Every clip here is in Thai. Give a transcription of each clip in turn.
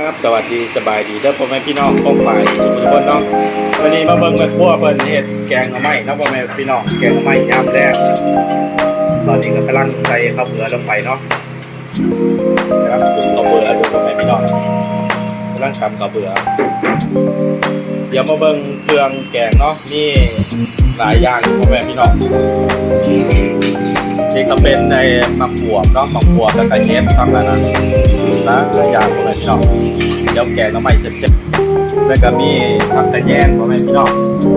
ครับสวัสดีสบายดีเด้อพ่อแม่พี่น้องป้องไปทุกคนเนาะวันนี้มาเบิ่งแม่ครัวเพิ่นเฮ็ดแกงหน่อไม้นาะพ่อแม่พี่น้องแกงหน่อไม้ยามแรกตอนนี้ก็กำลังใส่ข้าวเบื่อลงไปเนาะครับข้าวเบื่อดูพ่อแม่พี่น้องกำลังทำข้าวเบื่อเดี๋ยวมาเบิ่งเครื่องแกงเนาะมีหลายอย่างพ่อแม่พี่น้องนี่ก็เป็นในมะขวบเนาะมะขวบแล้วก็เฮ็ดทำนั่นนะ นะอย่างพวกนี้พี่น้องเดี๋ยวแกงน้ำใหม่เจ็บๆแล้วก็มีผักกระแยงพ่อแม่พี่น้อง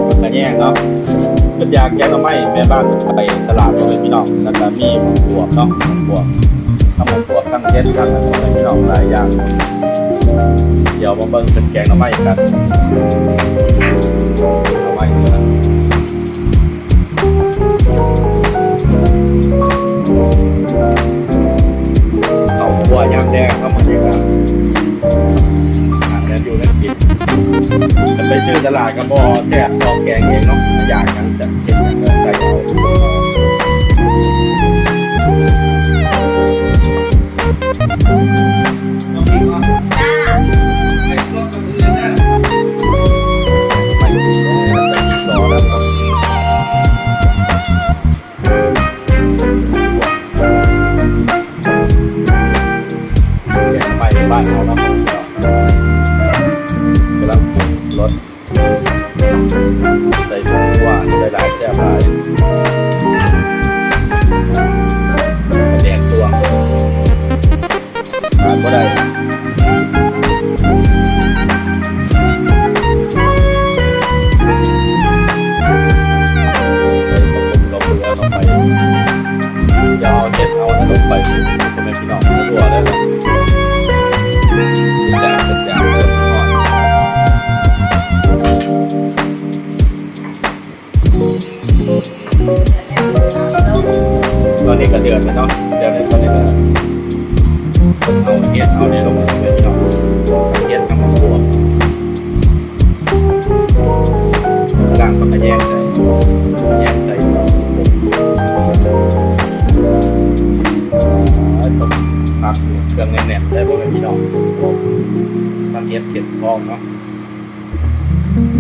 ผักกระแยงเนาะเป็นยาแกงน้ำใหม่แม่บ้านไปตลาดพ่อแม่พี่น้องแล้วก็มีหมูบวบเนาะหมูบวบทั้งหมูบวบทั้งเจ็ดทั้งอแม่พี่น้องหลายอย่างเดี๋ยวมาเบิ่งเป็นแกงน้ำใหม่กัน จะไปซื้อตลาดกับบอแซ่บลองแกงเองเนาะอยากยังจะเก็บยังจะใส่เอาน้องพี่ว่าจ้าไอ้พวกกับเพื่อนน่ะไปสิไปกินรอแล้วครับแกงไปบ้านเราเนาะกำลังปรุง ตอนนี้ก็เดือดแล้วเนาะเดือดแล้วตอนนี้ก็เอาเทียนเอาในลงไปที่เราเทียนกับมะพร้าวล้างก็ขยงใส่แยงใส่ต้มผักเครื่องแน่นๆได้พวกพี่น้องทำเห็ดเข็มทองเนาะ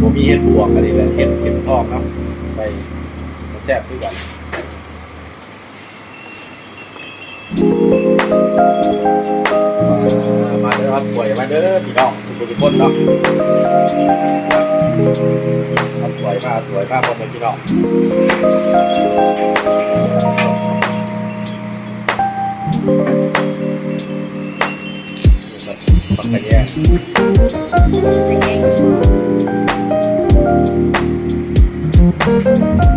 ผมมีเห็ดบวกอะไรเลยเห็ดเข็มทองเนาะไปแซ่บด้วยกัน มาเด้อครับป่วยมาเด้อพี่น้องทุกคนทุกคนเนาะครับสวยมากสวยมากพ่อแม่พี่น้องปักกระแยงก็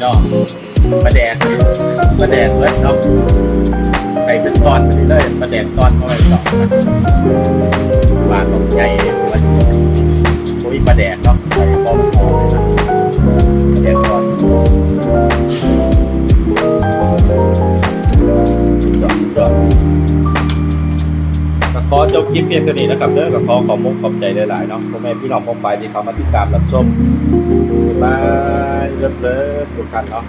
เนามาแดกมาแดกเวิร์ดเนาะใส่เป็นตอนไปเรื่อยมาแดกตอนเข้าไปต่อปลาตกใหญ่มันโอ้ยมาแดดเนาะใส่ปอมโตแดกตอนจอดก็ขอจบคลิปเพียงเท่านี้นะครับเด้อก็ขอขอบมุกขอบใจหลายๆเนาะพ่อแม่พี่น้องพ่อไปที่เขามาติดตามรับชมบ๊า เลิฟเลิฟทุกท่นเนาะ